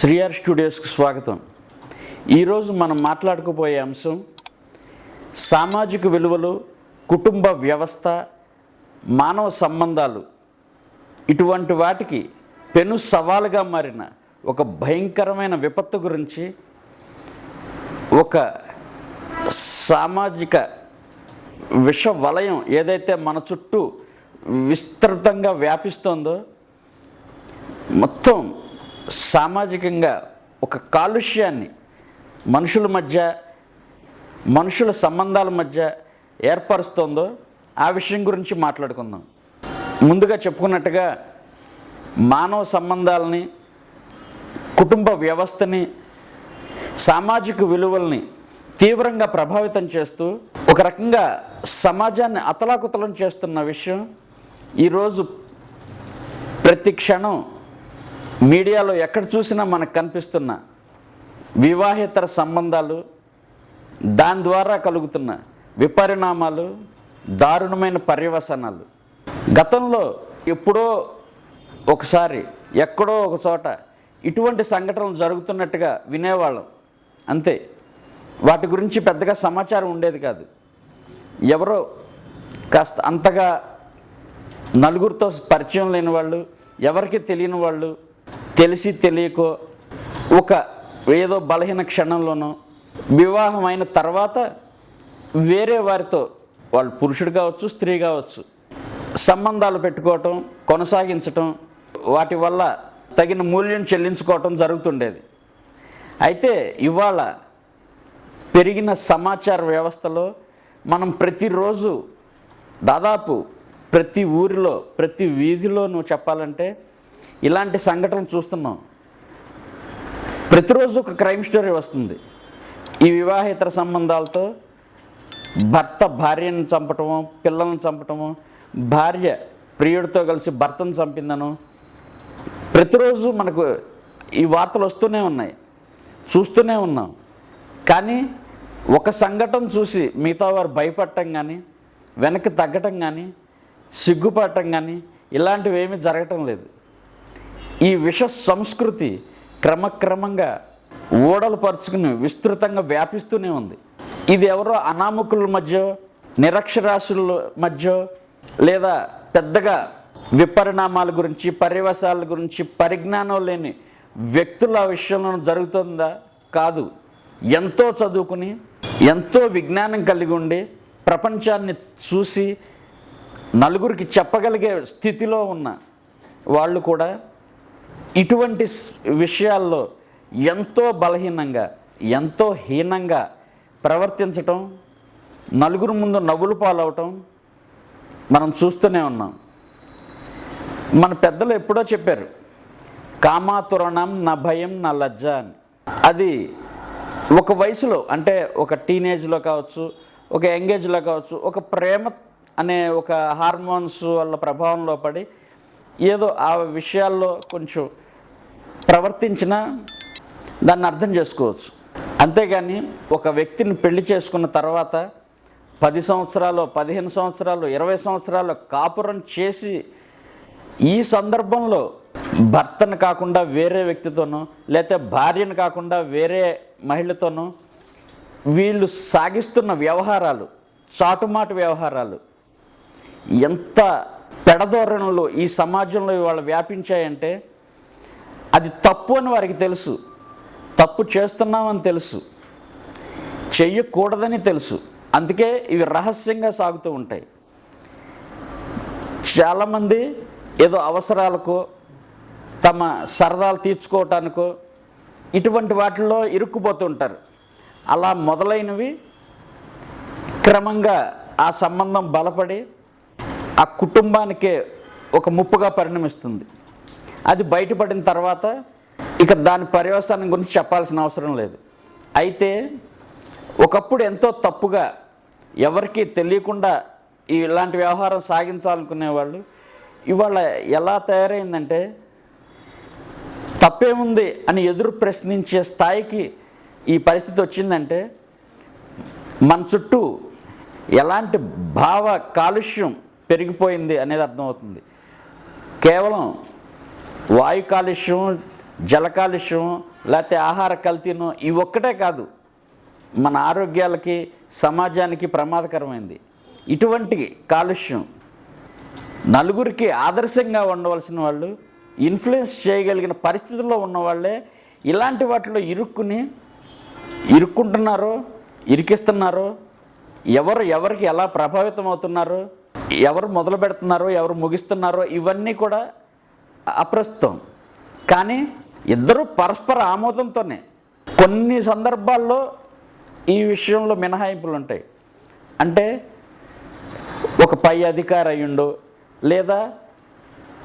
శ్రీఆర్ స్టూడియోస్కు స్వాగతం. ఈరోజు మనం మాట్లాడుకోబోయే అంశం సామాజిక విలువలు కుటుంబ వ్యవస్థ మానవ సంబంధాలు. ఇటువంటి వాటికి పెను సవాలుగా మారిన ఒక భయంకరమైన విపత్తు గురించి ఒక సామాజిక విష వలయం ఏదైతే మన చుట్టూ విస్తృతంగా వ్యాపిస్తోందో మొత్తం సామాజికంగా ఒక కాలుష్యాన్ని మనుషుల మధ్య మనుషుల సంబంధాల మధ్య ఏర్పరుస్తోందో ఆ విషయం గురించి మాట్లాడుకుందాం. ముందుగా చెప్పుకున్నట్టుగా మానవ సంబంధాలని కుటుంబ వ్యవస్థని సామాజిక విలువల్ని తీవ్రంగా ప్రభావితం చేస్తూ ఒక రకంగా సమాజాన్ని అతలాకుతలం చేస్తున్న విషయం ఈరోజు ప్రతి క్షణం మీడియాలో ఎక్కడ చూసినా మనకు కనిపిస్తున్న వివాహేతర సంబంధాలు దాని ద్వారా కలుగుతున్న విపరిణామాలు దారుణమైన పర్యవసనాలు. గతంలో ఎప్పుడో ఒకసారి ఎక్కడో ఒక చోట ఇటువంటి సంఘటనలు జరుగుతున్నట్టుగా వినేవాళ్ళం. అంతే. వాటి గురించి పెద్దగా సమాచారం ఉండేది కాదు. ఎవరో కాస్త అంతగా నలుగురితో పరిచయం లేని వాళ్ళు ఎవరికి తెలియని వాళ్ళు తెలిసి తెలియకో ఒక ఏదో బలహీన క్షణంలోనో వివాహం అయిన తర్వాత వేరే వారితో వాళ్ళు పురుషుడు కావచ్చు స్త్రీ కావచ్చు సంబంధాలు పెట్టుకోవటం కొనసాగించటం వాటి వల్ల తగిన మూల్యం చెల్లించుకోవటం జరుగుతుండేది. అయితే ఇవాళ పెరిగిన సమాచార వ్యవస్థలో మనం ప్రతిరోజు దాదాపు ప్రతి ఊరిలో ప్రతి వీధిలో నువ్వు చెప్పాలంటే ఇలాంటి సంఘటనలు చూస్తున్నాం. ప్రతిరోజు ఒక క్రైమ్ స్టోరీ వస్తుంది. ఈ వివాహేతర సంబంధాలతో భర్త భార్యను చంపటము పిల్లలను చంపటము భార్య ప్రియుడితో కలిసి భర్తను చంపిందను ప్రతిరోజు మనకు ఈ వార్తలు వస్తూనే ఉన్నాయి. చూస్తూనే ఉన్నాం. కానీ ఒక సంఘటన చూసి మిగతా వారు భయపడటం కానీ వెనక్కి తగ్గటం కానీ సిగ్గుపడటం కానీ ఇలాంటివి ఏమీ జరగటం లేదు. ఈ విష సంస్కృతి క్రమక్రమంగా ఓడలు పరుచుకుని విస్తృతంగా వ్యాపిస్తూనే ఉంది. ఇది ఎవరో అనామకుల మధ్య నిరక్షరాశుల మధ్య లేదా పెద్దగా విపరిణామాల గురించి పర్యవసాల గురించి పరిజ్ఞానం లేని వ్యక్తుల విషయంలో జరుగుతుందా? కాదు. ఎంతో చదువుకుని ఎంతో విజ్ఞానం కలిగి ఉండి ప్రపంచాన్ని చూసి నలుగురికి చెప్పగలిగే స్థితిలో ఉన్న వాళ్ళు కూడా ఇటువంటి విషయాల్లో ఎంతో బలహీనంగా ఎంతో హీనంగా ప్రవర్తించటం నలుగురు ముందు నవ్వులు పాలవటం మనం చూస్తూనే ఉన్నాం. మన పెద్దలు ఎప్పుడో చెప్పారు కామాతురణం నా భయం నా లజ్జ అని. అది ఒక వయసులో అంటే ఒక టీనేజ్లో కావచ్చు ఒక యంగేజ్లో కావచ్చు ఒక ప్రేమ అనే ఒక హార్మోన్స్ వల్ల ప్రభావంలో పడి ఏదో ఆ విషయాల్లో కొంచెం ప్రవర్తించినా దాన్ని అర్థం చేసుకోవచ్చు. అంతేగాని ఒక వ్యక్తిని పెళ్ళి చేసుకున్న తర్వాత పది సంవత్సరాలు పదిహేను సంవత్సరాలు ఇరవై సంవత్సరాలు కాపురం చేసి ఈ సందర్భంలో భర్తను కాకుండా వేరే వ్యక్తితోనో లేకపోతే భార్యను కాకుండా వేరే మహిళతోనో వీళ్ళు సాగిస్తున్న వ్యవహారాలు చాటుమాటు వ్యవహారాలు ఎంత పెడధోరణులు ఈ సమాజంలో ఇవాళ వ్యాపించాయంటే అది తప్పు అని వారికి తెలుసు. తప్పు చేస్తున్నామని తెలుసు. చెయ్యకూడదని తెలుసు. అందుకే ఇవి రహస్యంగా సాగుతూ ఉంటాయి. చాలామంది ఏదో అవసరాలకో తమ సరదాలు తీర్చుకోవటానికో ఇటువంటి వాటిల్లో ఇరుక్కుపోతుంటారు అలా మొదలైనవి క్రమంగా ఆ సంబంధం బలపడి ఆ కుటుంబానికే ఒక ముప్పుగా పరిణమిస్తుంది. అది బయటపడిన తర్వాత ఇక దాని పర్యవసానం గురించి చెప్పాల్సిన అవసరం లేదు. అయితే ఒకప్పుడు ఎంతో తప్పుగా ఎవరికి తెలియకుండా ఈ ఇలాంటి వ్యవహారం సాగించాలనుకునేవాళ్ళు ఇవాళ ఎలా తయారైందంటే తప్పేముంది అని ఎదురు ప్రశ్నించే స్థాయికి ఈ పరిస్థితి వచ్చిందంటే మన చుట్టూ ఎలాంటి భావ కాలుష్యం పెరిగిపోయింది అనేది అర్థమవుతుంది. కేవలం వాయు కాలుష్యం జల కాలుష్యం లేకపోతే ఆహార కల్తీనో ఇవి ఒక్కటే కాదు. మన ఆరోగ్యాలకి సమాజానికి ప్రమాదకరమైంది. ఇటువంటి కాలుష్యం నలుగురికి ఆదర్శంగా ఉండవలసిన వాళ్ళు ఇన్ఫ్లుయెన్స్ చేయగలిగిన పరిస్థితుల్లో ఉన్న వాళ్ళే ఇలాంటి వాటిలో ఇరుక్కుని ఇరుక్కుంటున్నారో ఇరికిస్తున్నారో ఎవరు ఎవరికి ఎలా ప్రభావితం అవుతున్నారో ఎవరు మొదలు పెడుతున్నారో ఎవరు ముగిస్తున్నారో ఇవన్నీ కూడా అప్రస్తుతం. కానీ ఇద్దరు పరస్పర ఆమోదంతోనే కొన్ని సందర్భాల్లో ఈ విషయంలో మినహాయింపులు ఉంటాయి అంటే ఒక పై అధికారి అయ్యుండు లేదా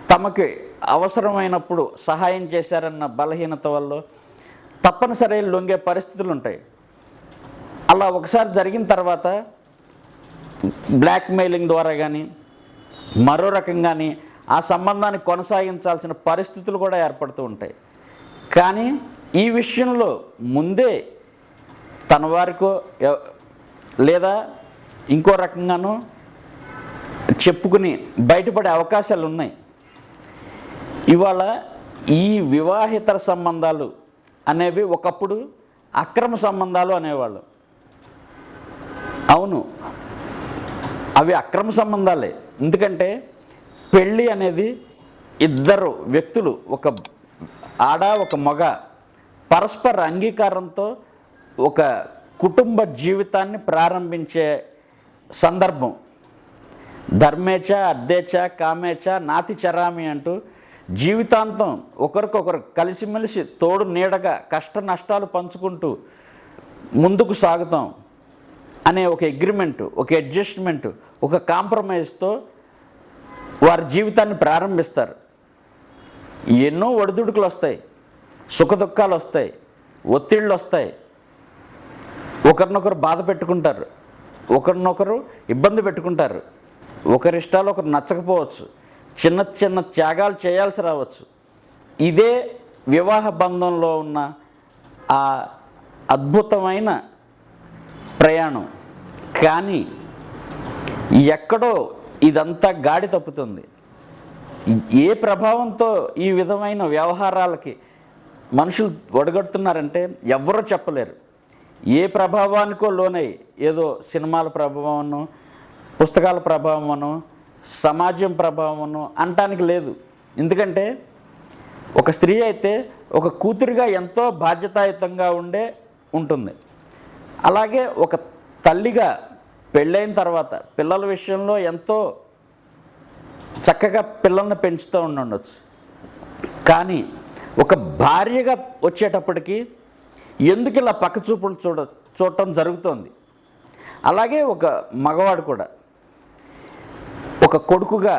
తమకి అవసరమైనప్పుడు సహాయం చేశారన్న బలహీనత వల్ల తప్పనిసరి లొంగే పరిస్థితులు ఉంటాయి అలా ఒకసారి జరిగిన తర్వాత బ్లాక్మెయిలింగ్ ద్వారా కానీ మరో రకంగాని ఆ సంబంధాన్ని కొనసాగించాల్సిన పరిస్థితులు కూడా ఏర్పడుతూ ఉంటాయి. కానీ ఈ విషయంలో ముందే తన వారికో లేదా ఇంకో రకంగానో చెప్పుకుని బయటపడే అవకాశాలు ఉన్నాయి ఇవాళ ఈ వివాహితర సంబంధాలు అనేవి ఒకప్పుడు అక్రమ సంబంధాలు అనేవాళ్ళు. అవును. అవి అక్రమ సంబంధాలే. ఎందుకంటే పెళ్ళి అనేది ఇద్దరు వ్యక్తులు ఒక ఆడ ఒక మగ పరస్పర అంగీకారంతో ఒక కుటుంబ జీవితాన్ని ప్రారంభించే సందర్భం. ధర్మేచ అద్దేచ కామేచ నాతి చరామి అంటూ జీవితాంతం ఒకరికొకరు కలిసిమెలిసి తోడు నీడగా కష్ట నష్టాలు పంచుకుంటూ ముందుకు సాగుతాం అనే ఒక అగ్రిమెంట్ ఒక అడ్జస్ట్మెంట్ ఒక కాంప్రమైజ్తో వారి జీవితాన్ని ప్రారంభిస్తారు. ఎన్నో ఒడిదుడుకులు వస్తాయి సుఖదుఖాలు వస్తాయి ఒత్తిళ్ళు వస్తాయి ఒకరినొకరు బాధ పెట్టుకుంటారు ఒకరినొకరు ఇబ్బంది పెట్టుకుంటారు. ఒకరి ఇష్టాలు ఒకరు నచ్చకపోవచ్చు. చిన్న చిన్న త్యాగాలు చేయాల్సి రావచ్చు. ఇదే వివాహ బంధంలో ఉన్న ఆ అద్భుతమైన ప్రయాణం. కానీ ఎక్కడో ఇదంతా గాడి తప్పుతుంది. ఏ ప్రభావంతో ఈ విధమైన వ్యవహారాలకి మనుషులు ఒడగొడుతున్నారంటే ఎవ్వరూ చెప్పలేరు. ఏ ప్రభావానికో లోనై ఏదో సినిమాల ప్రభావమనో పుస్తకాల ప్రభావమనో సమాజం ప్రభావమును అంటానికి లేదు. ఎందుకంటే ఒక స్త్రీ అయితే ఒక కూతురిగా ఎంతో బాధ్యతాయుతంగా ఉండే ఉంటుంది. అలాగే ఒక తల్లిగా పెళ్ళైన తర్వాత పిల్లల విషయంలో ఎంతో చక్కగా పిల్లల్ని పెంచుతూ ఉండొచ్చు. కానీ ఒక భార్యగా వచ్చేటప్పటికి ఎందుకు ఇలా పక్కచూపులు చూడ చూడటం జరుగుతోంది? అలాగే ఒక మగవాడు కూడా ఒక కొడుకుగా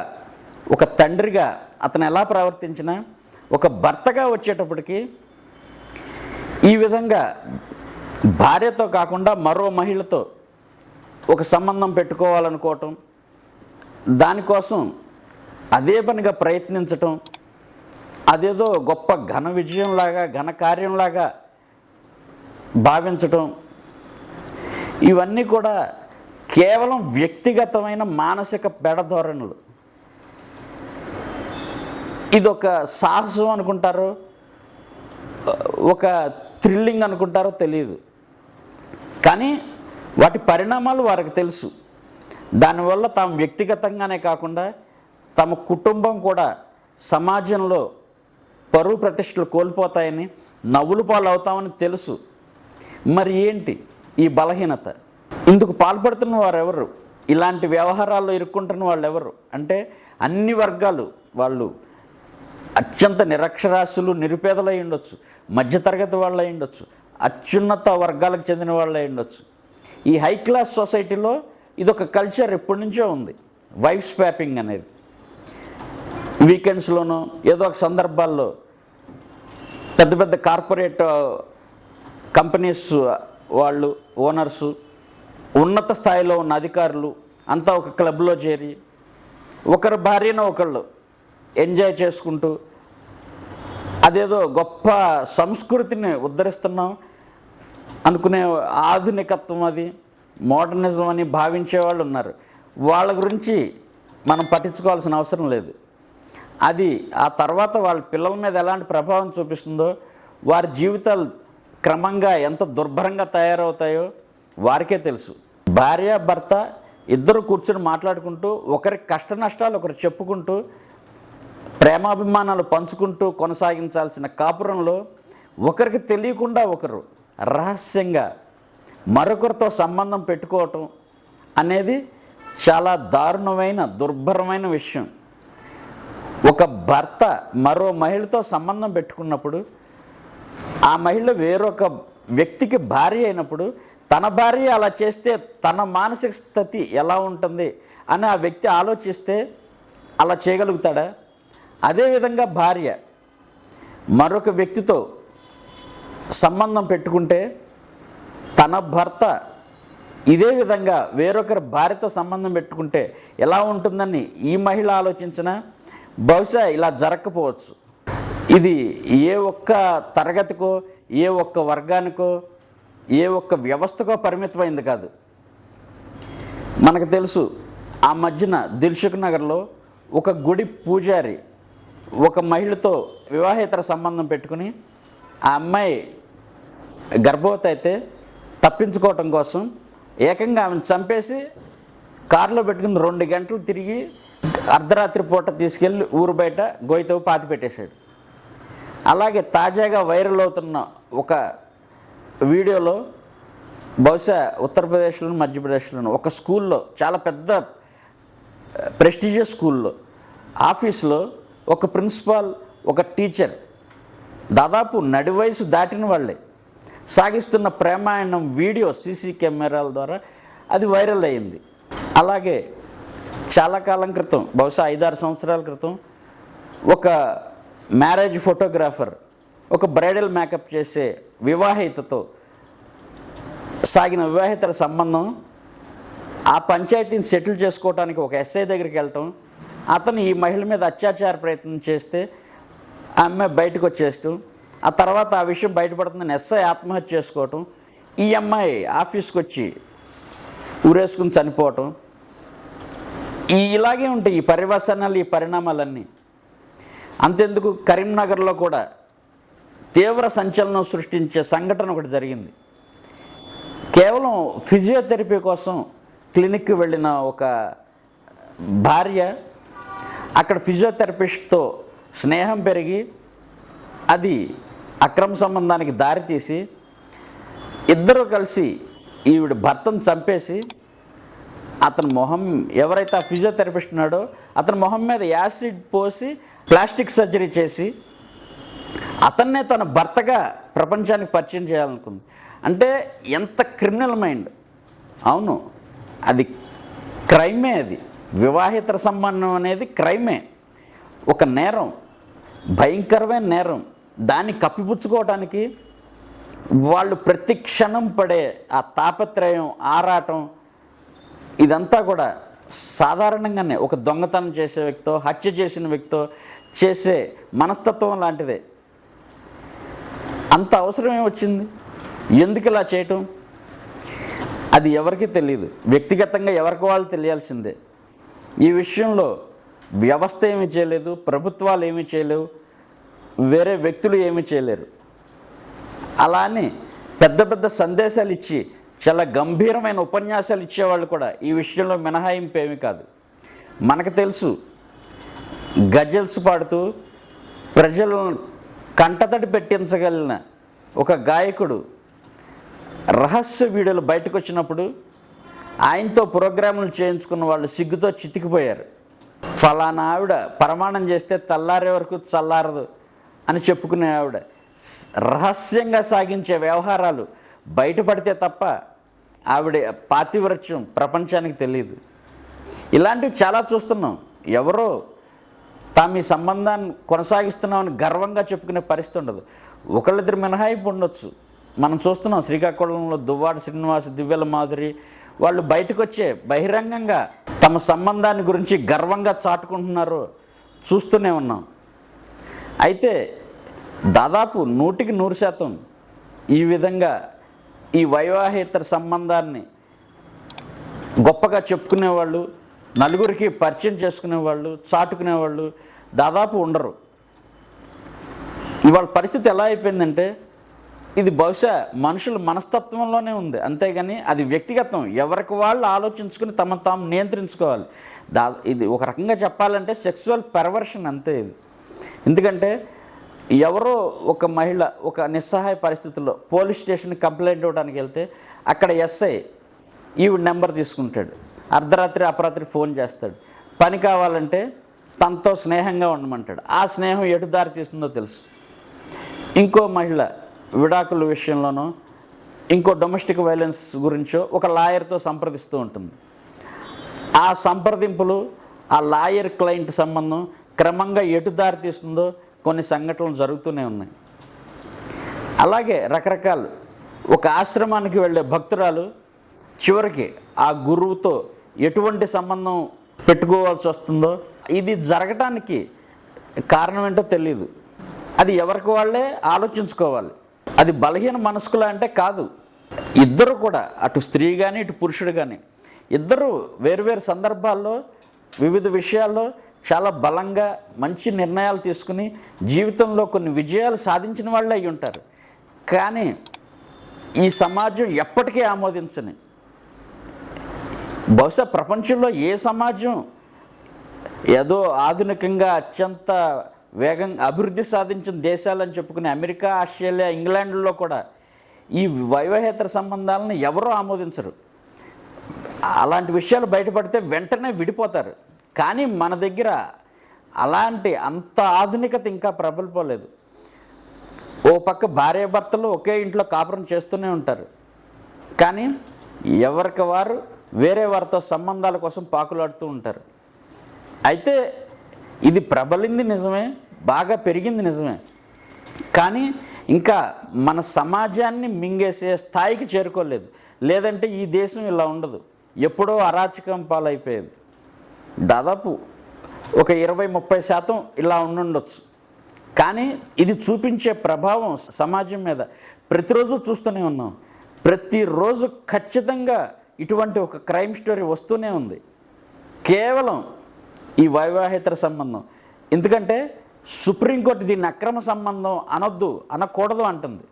ఒక తండ్రిగా అతను ఎలా ప్రవర్తించినా ఒక భర్తగా వచ్చేటప్పటికి ఈ విధంగా భార్యతో కాకుండా మరో మహిళతో ఒక సంబంధం పెట్టుకోవాలనుకోవటం దానికోసం అదే పనిగా ప్రయత్నించటం అదేదో గొప్ప ఘన విజయంలాగా ఘన కార్యంలాగా భావించటం ఇవన్నీ కూడా కేవలం వ్యక్తిగతమైన మానసిక పెడధోరణులు ఇదొక సాహసం అనుకుంటారో ఒక థ్రిల్లింగ్ అనుకుంటారో తెలియదు కానీ వాటి పరిణామాలు వారికి తెలుసు. దానివల్ల తాము వ్యక్తిగతంగానే కాకుండా తమ కుటుంబం కూడా సమాజంలో పరువు ప్రతిష్టలు కోల్పోతాయని నవ్వులు పాలు అవుతామని తెలుసు. మరి ఏంటి ఈ బలహీనత? ఇందుకు పాల్పడుతున్న వారెవరు? ఇలాంటి వ్యవహారాల్లో ఇరుక్కుంటున్న వాళ్ళు ఎవరు అంటే అన్ని వర్గాలు వాళ్ళు అత్యంత నిరక్షరాస్యులు నిరుపేదలు ఉండొచ్చు. మధ్యతరగతి వాళ్ళు అయి ఉండొచ్చు. అత్యున్నత వర్గాలకు చెందిన వాళ్ళు అయి ఉండొచ్చు. ఈ హై క్లాస్ సొసైటీలో ఇది ఒక కల్చర్ ఎప్పటి నుంచో ఉంది. వైఫ్ స్వాపింగ్ అనేది. వీకెండ్స్లోనూ ఏదో ఒక సందర్భాల్లో పెద్ద పెద్ద కార్పొరేట్ కంపెనీస్ వాళ్ళు ఓనర్సు ఉన్నత స్థాయిలో ఉన్న అధికారులు అంతా ఒక క్లబ్లో చేరి ఒకరి భార్యను ఒకళ్ళు ఎంజాయ్ చేసుకుంటూ అదేదో గొప్ప సంస్కృతిని ఉద్ధరిస్తున్నాం అనుకునే ఆధునికత్వం అది మోడర్నిజం అని భావించే వాళ్ళు ఉన్నారు. వాళ్ళ గురించి మనం పట్టించుకోవాల్సిన అవసరం లేదు. అది ఆ తర్వాత వాళ్ళ పిల్లల మీద ఎలాంటి ప్రభావం చూపిస్తుందో వారి జీవితాలు క్రమంగా ఎంత దుర్భరంగా తయారవుతాయో వారికే తెలుసు. భార్య భర్త ఇద్దరు కూర్చొని మాట్లాడుకుంటూ ఒకరి కష్ట నష్టాలు ఒకరు చెప్పుకుంటూ ప్రేమాభిమానాలు పంచుకుంటూ కొనసాగించాల్సిన కాపురంలో ఒకరికి తెలియకుండా ఒకరు రహస్యంగా మరొకరితో సంబంధం పెట్టుకోవటం అనేది చాలా దారుణమైన దుర్భరమైన విషయం. ఒక భర్త మరో మహిళతో సంబంధం పెట్టుకున్నప్పుడు ఆ మహిళ వేరొక వ్యక్తికి భార్య అయినప్పుడు తన భార్య అలా చేస్తే తన మానసిక స్థితి ఎలా ఉంటుంది అని ఆ వ్యక్తి ఆలోచిస్తే అలా చేయగలుగుతాడా? అదేవిధంగా భార్య మరొక వ్యక్తితో సంబంధం పెట్టుకుంటే తన భర్త ఇదే విధంగా వేరొకరి భార్యతో సంబంధం పెట్టుకుంటే ఎలా ఉంటుందని ఈ మహిళ ఆలోచించినా బహుశా ఇలా జరగకపోవచ్చు. ఇది ఏ ఒక్క తరగతికో ఏ ఒక్క వర్గానికో ఏ ఒక్క వ్యవస్థకో పరిమితమైంది కాదు. మనకు తెలుసు ఆ మధ్యన దిల్సుఖ్ నగర్లో ఒక గుడి పూజారి ఒక మహిళతో వివాహేతర సంబంధం పెట్టుకుని ఆ అమ్మాయి గర్భవతి అయితే తప్పించుకోవటం కోసం ఏకంగా ఆమెను చంపేసి కారులో పెట్టుకుని రెండు గంటలు తిరిగి అర్ధరాత్రి పూట తీసుకెళ్ళి ఊరు బయట గోయితవు పాతి పెట్టేశాడు అలాగే తాజాగా వైరల్ అవుతున్న ఒక వీడియోలో బహుశా ఉత్తరప్రదేశ్లోను మధ్యప్రదేశ్లోను ఒక స్కూల్లో చాలా పెద్ద ప్రెస్టీజియస్ స్కూల్లో ఆఫీస్లో ఒక ప్రిన్సిపాల్ ఒక టీచర్ దాదాపు నడి వయసు దాటిన వాళ్ళే సాగిస్తున్న ప్రేమాయణం వీడియో సీసీ కెమెరాల ద్వారా అది వైరల్ అయింది. అలాగే చాలా కాలం క్రితం బహుశా ఐదారు సంవత్సరాల క్రితం ఒక మ్యారేజ్ ఫోటోగ్రాఫర్ ఒక బ్రైడల్ మేకప్ చేసే వివాహితతో సాగిన వివాహితర సంబంధం ఆ పంచాయతీని సెటిల్ చేసుకోవడానికి ఒక ఎస్ఐ దగ్గరికి వెళ్ళటం అతను ఈ మహిళ మీద అత్యాచార ప్రయత్నం చేస్తే ఆమె బయటకు వచ్చేస్తూ ఆ తర్వాత ఆ విషయం బయటపడుతుందని ఎస్ఐ ఆత్మహత్య చేసుకోవటం ఈ అమ్మాయి ఆఫీస్కి వచ్చి ఊరేసుకుని చనిపోవటం. ఈ ఇలాగే ఉంటాయి ఈ పరివసనాలు ఈ పరిణామాలన్నీ. అంతెందుకు? కరీంనగర్లో కూడా తీవ్ర సంచలనం సృష్టించే సంఘటన ఒకటి జరిగింది. కేవలం ఫిజియోథెరపీ కోసం క్లినిక్కి వెళ్ళిన ఒక భార్య అక్కడ ఫిజియోథెరపిస్ట్తో స్నేహం పెరిగి అది అక్రమ సంబంధానికి దారితీసి ఇద్దరు కలిసి ఈవిడ భర్తను చంపేసి అతని మొహం ఎవరైతే ఆ ఫిజియోథెరపిస్ట్ ఉన్నాడో అతని మొహం మీద యాసిడ్ పోసి ప్లాస్టిక్ సర్జరీ చేసి అతన్నే తన భర్తగా ప్రపంచానికి పరిచయం చేయాలనుకుంది. అంటే ఎంత క్రిమినల్ మైండ్. అవును అది క్రైమే అది. వివాహితర సంబంధం అనేది క్రైమే. ఒక నేరం భయంకరమైన నేరం. దాన్ని కప్పిపుచ్చుకోవడానికి వాళ్ళు ప్రతి క్షణం పడే ఆ తాపత్రయం ఆరాటం ఇదంతా కూడా సాధారణంగానే ఒక దొంగతనం చేసే వ్యక్తో హత్య చేసిన వ్యక్తో చేసే మనస్తత్వం లాంటిదే. అంత అవసరమే వచ్చింది ఎందుకు ఇలా చేయటం? అది ఎవరికి తెలియదు వ్యక్తిగతంగా ఎవరికి వాళ్ళు తెలియాల్సిందే. ఈ విషయంలో వ్యవస్థ ఏమీ చేయలేదు ప్రభుత్వాలు ఏమీ చేయలేవు వేరే వ్యక్తులు ఏమీ చేయలేరు. అలా అని పెద్ద పెద్ద సందేశాలు ఇచ్చి చాలా గంభీరమైన ఉపన్యాసాలు ఇచ్చేవాళ్ళు కూడా ఈ విషయంలో మినహాయింపు ఏమీ కాదు. మనకు తెలుసు గజల్స్ పాడుతూ ప్రజలను కంటతడి పెట్టించగలిగిన ఒక గాయకుడు రహస్య వీడియోలు బయటకు వచ్చినప్పుడు ఆయనతో ప్రోగ్రాములు చేయించుకున్న వాళ్ళు సిగ్గుతో చితికిపోయారు. ఫలానా ఆవిడ ప్రమాణం చేస్తే తెల్లారే వరకు చల్లారదు అని చెప్పుకునే ఆవిడ రహస్యంగా సాగించే వ్యవహారాలు బయటపడితే తప్ప ఆవిడ పాతివ్రత్యం ప్రపంచానికి తెలియదు. ఇలాంటివి చాలా చూస్తున్నాం. ఎవరో తాము ఈ సంబంధాన్ని కొనసాగిస్తున్నామని గర్వంగా చెప్పుకునే పరిస్థితి ఉండదు. ఒకళ్ళిద్దరు మినహాయింపు ఉండొచ్చు. మనం చూస్తున్నాం శ్రీకాకుళంలో దువ్వాడ శ్రీనివాస్ దివ్యల మాధురి వాళ్ళు బయటకు వచ్చే బహిరంగంగా తమ సంబంధాన్ని గురించి గర్వంగా చాటుకుంటున్నారో చూస్తూనే ఉన్నాం. అయితే దాదాపు నూటికి నూరు శాతం ఈ విధంగా ఈ వైవాహేతర సంబంధాన్ని గొప్పగా చెప్పుకునేవాళ్ళు నలుగురికి పరిచయం చేసుకునేవాళ్ళు చాటుకునేవాళ్ళు దాదాపు ఉండరు. ఇవాళ పరిస్థితి ఎలా అయిపోయిందంటే ఇది బహుశా మనుషుల మనస్తత్వంలోనే ఉంది. అంతేగాని అది వ్యక్తిగతం ఎవరికి వాళ్ళు ఆలోచించుకుని తమ తాము నియంత్రించుకోవాలి. దా ఇది ఒక రకంగా చెప్పాలంటే సెక్సువల్ పెర్వర్షన్ అంతే ఇది. ఎందుకంటే ఎవరో ఒక మహిళ ఒక నిస్సహాయ పరిస్థితుల్లో పోలీస్ స్టేషన్ కంప్లైంట్ ఇవ్వడానికి వెళ్తే అక్కడ ఎస్ఐ ఈవిడ నెంబర్ తీసుకుంటాడు. అర్ధరాత్రి అపరాత్రి ఫోన్ చేస్తాడు. పని కావాలంటే తనతో స్నేహంగా ఉండమంటాడు. ఆ స్నేహం ఎటు దారి తీస్తుందో తెలుసు. ఇంకో మహిళ విడాకుల విషయంలోనో ఇంకో డొమెస్టిక్ వైలెన్స్ గురించో ఒక లాయర్తో సంప్రదిస్తూ ఉంటుంది. ఆ సంప్రదింపులు ఆ లాయర్ క్లయింట్ సంబంధం క్రమంగా ఎటు దారి తీస్తుందో కొన్ని సంఘటనలు జరుగుతూనే ఉన్నాయి. అలాగే రకరకాలు ఒక ఆశ్రమానికి వెళ్ళే భక్తురాలు చివరికి ఆ గురువుతో ఎటువంటి సంబంధం పెట్టుకోవాల్సి వస్తుందో ఇది జరగటానికి కారణం ఏంటో తెలియదు అది ఎవరికి వాళ్ళే ఆలోచించుకోవాలి. అది బలహీన మనస్కుల అంటే కాదు. ఇద్దరు కూడా అటు స్త్రీ కానీ ఇటు పురుషుడు కానీ ఇద్దరు వేరువేరు సందర్భాల్లో వివిధ విషయాల్లో చాలా బలంగా మంచి నిర్ణయాలు తీసుకుని జీవితంలో కొన్ని విజయాలు సాధించిన వాళ్ళే అయి ఉంటారు. కానీ ఈ సమాజం ఎప్పటికీ ఆమోదించని బహుశా ప్రపంచంలో ఏ సమాజం ఏదో ఆధునికంగా అత్యంత వేగంగా అభివృద్ధి సాధించిన దేశాలని చెప్పుకునే అమెరికా ఆస్ట్రేలియా ఇంగ్లాండ్లో కూడా ఈ వైవాహేతర సంబంధాలను ఎవరూ ఆమోదించరు. అలాంటి విషయాలు బయటపడితే వెంటనే విడిపోతారు. కానీ మన దగ్గర అలాంటి అంత ఆధునికత ఇంకా ప్రబలిపోలేదు. ఓ పక్క భార్యాభర్తలు ఒకే ఇంట్లో కాపురం చేస్తూనే ఉంటారు. కానీ ఎవరికి వారు వేరే వారితో సంబంధాల కోసం పాకులాడుతూ ఉంటారు. అయితే ఇది ప్రబలింది నిజమే బాగా పెరిగింది నిజమే. కానీ ఇంకా మన సమాజాన్ని మింగేసే స్థాయికి చేరుకోలేదు. లేదంటే ఈ దేశం ఇలా ఉండదు. ఎప్పుడో అరాచకం పాలైపోయేది. దాదాపు ఒక ఇరవై ముప్పై శాతం ఇలా ఉండుండొచ్చు. కానీ ఇది చూపించే ప్రభావం సమాజం మీద. ప్రతిరోజు చూస్తూనే ఉన్నాం. ప్రతిరోజు ఖచ్చితంగా ఇటువంటి ఒక క్రైమ్ స్టోరీ వస్తూనే ఉంది. కేవలం ఈ వైవాహితర సంబంధం. ఎందుకంటే సుప్రీంకోర్టు దీన్ని అక్రమ సంబంధం అనొద్దు అనకూడదు అంటుంది.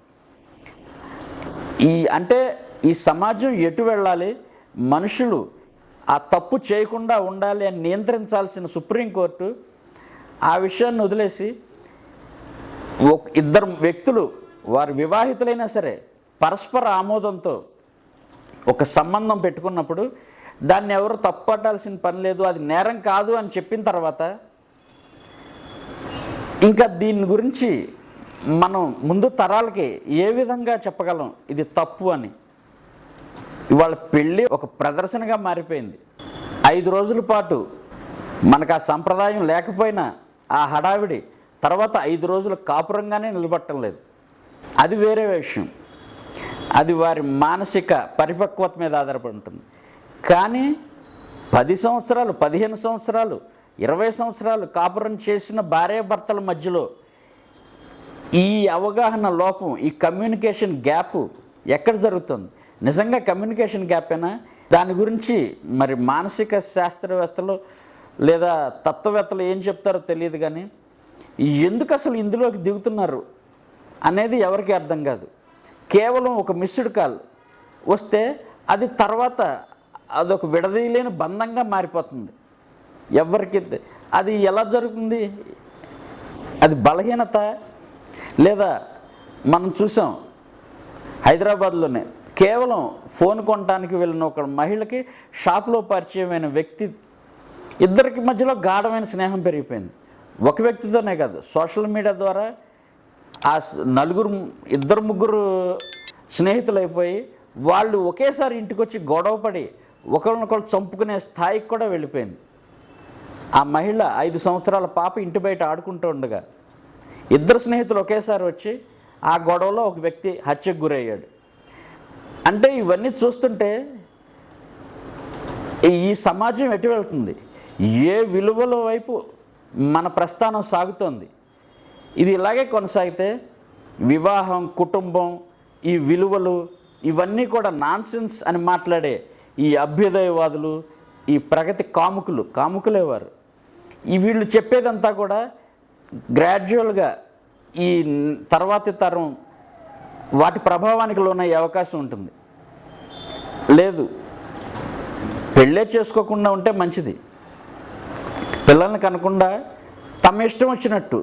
ఈ అంటే ఈ సమాజం ఎటు వెళ్ళాలి మనుషులు ఆ తప్పు చేయకుండా ఉండాలి అని నియంత్రించాల్సిన సుప్రీంకోర్టు ఆ విషయాన్ని వదిలేసి ఒక ఇద్దరు వ్యక్తులు వారు వివాహితులైనా సరే పరస్పర ఆమోదంతో ఒక సంబంధం పెట్టుకున్నప్పుడు దాన్ని ఎవరు తప్పట్టాల్సిన పని లేదు అది నేరం కాదు అని చెప్పిన తర్వాత ఇంకా దీని గురించి మనం ముందు తరాలకి ఏ విధంగా చెప్పగలం? ఇది తప్పు అని. ఇవాళ పెళ్ళి ఒక ప్రదర్శనగా మారిపోయింది. ఐదు రోజుల పాటు మనకు ఆ సంప్రదాయం లేకపోయినా ఆ హడావిడి తర్వాత ఐదు రోజులు కాపురంగానే నిలబట్టం లేదు. అది వేరే విషయం. అది వారి మానసిక పరిపక్వత మీద ఆధారపడి ఉంటుంది కానీ పది సంవత్సరాలు పదిహేను సంవత్సరాలు ఇరవై సంవత్సరాలు కాపురం చేసిన భార్యాభర్తల మధ్యలో ఈ అవగాహన లోపం ఈ కమ్యూనికేషన్ గ్యాప్ ఎక్కడ జరుగుతుంది? నిజంగా కమ్యూనికేషన్ గ్యాపేనా దాని గురించి మరి మానసిక శాస్త్రవేత్తలు లేదా తత్వవేత్తలు ఏం చెప్తారో తెలియదు కానీ ఎందుకు అసలు ఇందులోకి దిగుతున్నారు అనేది ఎవరికి అర్థం కాదు. కేవలం ఒక మిస్డ్ కాల్ వస్తే అది తర్వాత అదొక విడదీయలేని బంధంగా మారిపోతుంది. ఎవరికి అది ఎలా జరుగుతుంది? అది బలహీనత లేదా మనం చూసాం హైదరాబాద్లోనే కేవలం ఫోన్ కొనడానికి వెళ్ళిన ఒక మహిళకి షాప్లో పరిచయమైన వ్యక్తి ఇద్దరికి మధ్యలో గాఢమైన స్నేహం పెరిగిపోయింది. ఒక వ్యక్తితోనే కాదు సోషల్ మీడియా ద్వారా ఆ నలుగురు ఇద్దరు ముగ్గురు స్నేహితులైపోయి వాళ్ళు ఒకేసారి ఇంటికి వచ్చి గొడవపడి ఒకరినొకరు చంపుకునే స్థాయికి కూడా వెళ్ళిపోయింది. ఆ మహిళ ఐదు సంవత్సరాల పాప ఇంటి బయట ఆడుకుంటూ ఉండగా ఇద్దరు స్నేహితులు ఒకేసారి వచ్చి ఆ గొడవలో ఒక వ్యక్తి హత్యకు గురయ్యాడు. అంటే ఇవన్నీ చూస్తుంటే ఈ సమాజం ఎటు వెళ్తుంది? ఏ విలువల వైపు మన ప్రస్థానం సాగుతోంది? ఇది ఇలాగే కొనసాగితే వివాహం కుటుంబం ఈ విలువలు ఇవన్నీ కూడా నాన్సెన్స్ అని మాట్లాడే ఈ అభ్యుదయవాదులు ఈ ప్రగతి కాముకులు కాముకులేవారు ఈ వీళ్ళు చెప్పేదంతా కూడా గ్రాడ్యువల్గా ఈ తర్వాతి తరం వాటి ప్రభావానికి లోనయ్యే అవకాశం ఉంటుంది. లేదు పెళ్ళే చేసుకోకుండా ఉంటే మంచిది. పిల్లల్ని కనకుండా తమ ఇష్టం వచ్చినట్టు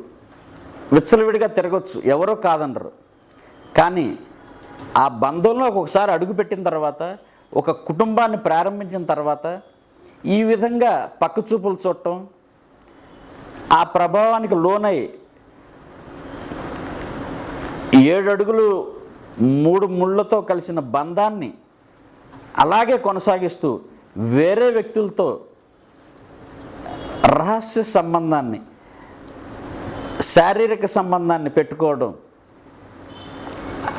విచ్చలవిడిగా తిరగచ్చు. ఎవరో కాదనరు. కానీ ఆ బంధంలో ఒకసారి అడుగుపెట్టిన తర్వాత ఒక కుటుంబాన్ని ప్రారంభించిన తర్వాత ఈ విధంగా పక్క చూపులు చూడటం ఆ ప్రభావానికి లోనై ఏడు అడుగులు మూడు ముళ్ళతో కలిసిన బంధాన్ని అలాగే కొనసాగిస్తూ వేరే వ్యక్తులతో రహస్య సంబంధాన్ని శారీరక సంబంధాన్ని పెట్టుకోవడం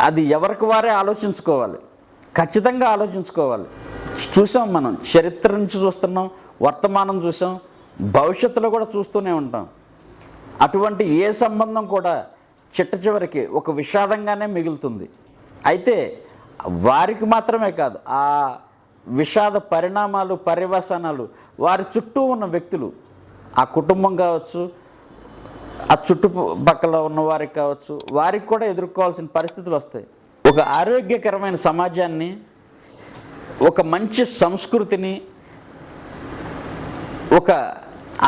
అది ఎవరికి వారే ఆలోచించుకోవాలి. ఖచ్చితంగా ఆలోచించుకోవాలి. చూసాం మనం చరిత్ర నుంచి చూస్తున్నాం వర్తమానం చూసాం భవిష్యత్తులో కూడా చూస్తూనే ఉంటాం. అటువంటి ఏ సంబంధం కూడా చిట్ట చివరికి ఒక విషాదంగానే మిగులుతుంది. అయితే వారికి మాత్రమే కాదు ఆ విషాద పరిణామాలు పర్యవసానాలు వారి చుట్టూ ఉన్న వ్యక్తులు ఆ కుటుంబం కావచ్చు ఆ చుట్టుపక్కల ఉన్న వారికి కావచ్చు వారికి కూడా ఎదుర్కోవాల్సిన పరిస్థితులు వస్తాయి. ఒక ఆరోగ్యకరమైన సమాజాన్ని ఒక మంచి సంస్కృతిని ఒక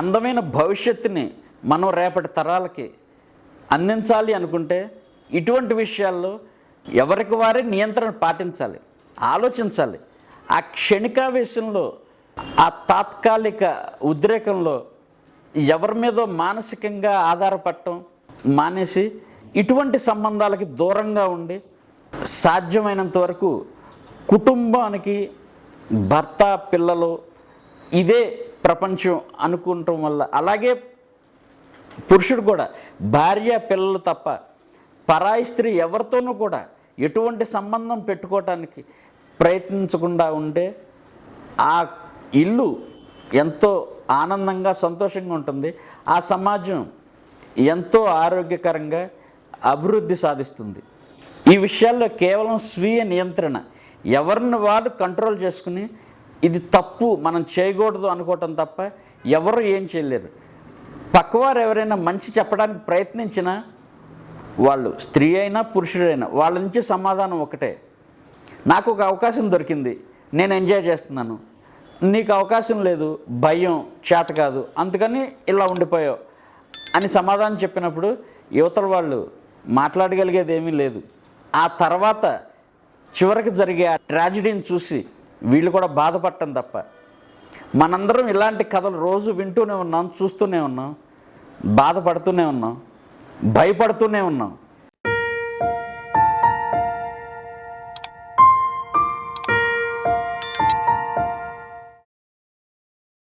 అందమైన భవిష్యత్తుని మనం రేపటి తరాలకి అందించాలి అనుకుంటే ఇటువంటి విషయాల్లో ఎవరికి వారే నియంత్రణ పాటించాలి ఆలోచించాలి. ఆ క్షణికావేశంలో ఆ తాత్కాలిక ఉద్రేకంలో ఎవరి మీదో మానసికంగా ఆధారపడటం మానేసి ఇటువంటి సంబంధాలకి దూరంగా ఉండి సాధ్యమైనంత వరకు కుటుంబానికి భర్త పిల్లలు ఇదే ప్రపంచం అనుకుంటం వల్ల అలాగే పురుషుడు కూడా భార్య పిల్లలు తప్ప పరాయి స్త్రీ ఎవరితోనూ కూడా ఎటువంటి సంబంధం పెట్టుకోవటానికి ప్రయత్నించకుండా ఉంటే ఆ ఇల్లు ఎంతో ఆనందంగా సంతోషంగా ఉంటుంది. ఆ సమాజం ఎంతో ఆరోగ్యకరంగా అభివృద్ధి సాధిస్తుంది. ఈ విషయాల్లో కేవలం స్వీయ నియంత్రణ. ఎవరిని వాళ్ళు కంట్రోల్ చేసుకుని ఇది తప్పు మనం చేయకూడదు అనుకోవటం తప్ప ఎవరు ఏం చేయలేరు. పక్కవారు ఎవరైనా మంచి చెప్పడానికి ప్రయత్నించినా వాళ్ళు స్త్రీ అయినా పురుషుడైనా వాళ్ళ నుంచి సమాధానం ఒకటే. నాకు ఒక అవకాశం దొరికింది. నేను ఎంజాయ్ చేస్తున్నాను. నీకు అవకాశం లేదు భయం చేత కాదు. అందుకని ఇలా ఉండిపోయావు. అని సమాధానం చెప్పినప్పుడు యువతల వాళ్ళు మాట్లాడగలిగేది ఏమీ లేదు. ఆ తర్వాత చివరికి జరిగే ఆ ట్రాజిడీని చూసి వీళ్ళు కూడా బాధపడటం తప్ప. మనందరం ఇలాంటి కథలు రోజు వింటూనే ఉన్నాం చూస్తూనే ఉన్నాం బాధపడుతూనే ఉన్నాం భయపడుతూనే ఉన్నాం.